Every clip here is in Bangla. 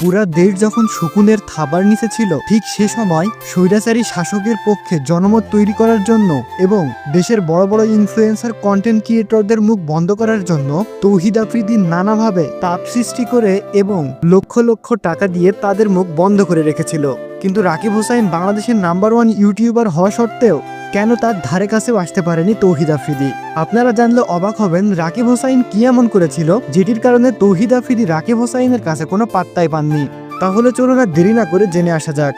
পুরা দেশ যখন শকুনের থাবার নিচে ছিল, ঠিক সে সময় স্বৈরাচারী শাসকের পক্ষে জনমত তৈরি করার জন্য এবং দেশের বড় বড় ইনফ্লুয়েন্সার কন্টেন্ট ক্রিয়েটরদের মুখ বন্ধ করার জন্য তৌহিদ আফ্রিদি নানাভাবে তাপ সৃষ্টি করে এবং লক্ষ লক্ষ টাকা দিয়ে তাদের মুখ বন্ধ করে রেখেছিল। কিন্তু রাকিব হোসাইন বাংলাদেশের নাম্বার ওয়ান ইউটিউবার হওয়া সত্ত্বেও কেন তার ধারে কাছেও আসতে পারেনি তৌহিদ আফ্রিদি? আপনারা জানলে অবাক হবেন, রাকিব হোসাইন কি এমন করেছিল, যেটির কারণে তৌহিদ আফ্রিদি রাকিব হোসাইনের কাছে কোনো পাত্তাই পাননি। তাহলে চলুন আর দেরি না করে জেনে আসা যাক।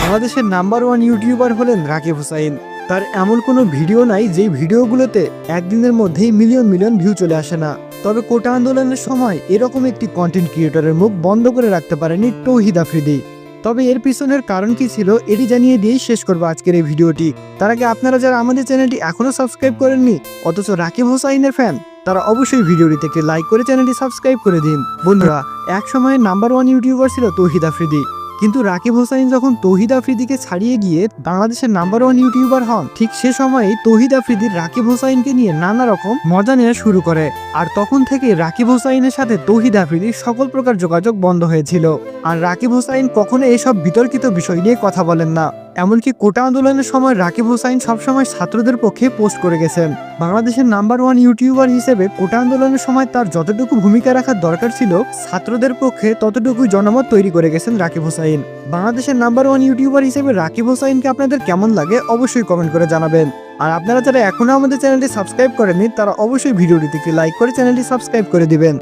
বাংলাদেশের নাম্বার ওয়ান ইউটিউবার হলেন রাকিব হোসাইন। তার এমন কোনো ভিডিও নাই, যেই ভিডিওগুলোতে একদিনের মধ্যেই মিলিয়ন মিলিয়ন ভিউ চলে আসে না। তবে কোটা আন্দোলনের সময় এরকম একটি কন্টেন্ট ক্রিয়েটরের মুখ বন্ধ করে রাখতে পারেনি তৌহিদ আফ্রিদি। তবে এর পিছনের কারণ কি ছিল এটি জানিয়ে দিয়েই শেষ করব আজকের এই ভিডিওটি। তার আগে আপনারা যারা আমাদের চ্যানেলটি এখনও সাবস্ক্রাইব করেননি, অথচ রাকিব হোসাইনের ফ্যান তারা অবশ্যই ভিডিওটিতে থেকে লাইক করে চ্যানেলটি সাবস্ক্রাইব করে দিন। বন্ধুরা, এক সময় নাম্বার ওয়ান ইউটিউবার ছিল তৌহিদ আফ্রিদি। কিন্তু রাকিব হোসাইন যখন তৌহিদ আফ্রিদিকে ছাড়িয়ে গিয়ে বাংলাদেশের নাম্বার ওয়ান ইউটিউবার হন, ঠিক সে সময়েই তৌহিদ আফ্রিদির রাকিব হোসাইনকে নিয়ে নানা রকম মজা নেওয়া শুরু করে। আর তখন থেকে রাকিব হোসাইনের সাথে তৌহিদ আফ্রিদির সকল প্রকার যোগাযোগ বন্ধ হয়েছিল। আর রাকিব হোসাইন কখনো এসব বিতর্কিত বিষয় নিয়ে কথা বলেন না। এমনকি কোটা আন্দোলনের সময় রাকিব হোসাইন সবসময় ছাত্রদের পক্ষে পোস্ট করে গেছেন। বাংলাদেশের নাম্বার ওয়ান ইউটিউবার হিসেবে কোটা আন্দোলনের সময় তার যতটুকু ভূমিকা রাখার দরকার ছিল, ছাত্রদের পক্ষে ততটুকু জনমত তৈরি করে গেছেন রাকিব হোসাইন। বাংলাদেশের নাম্বার ওয়ান ইউটিউবার হিসেবে রাকিব হোসাইনকে আপনাদের কেমন লাগে অবশ্যই কমেন্ট করে জানাবেন। আর আপনারা যারা এখনও আমাদের চ্যানেলটি সাবস্ক্রাইব করেননি, তারা অবশ্যই ভিডিওটিতে লাইক করে চ্যানেলটি সাবস্ক্রাইব করে দিবেন।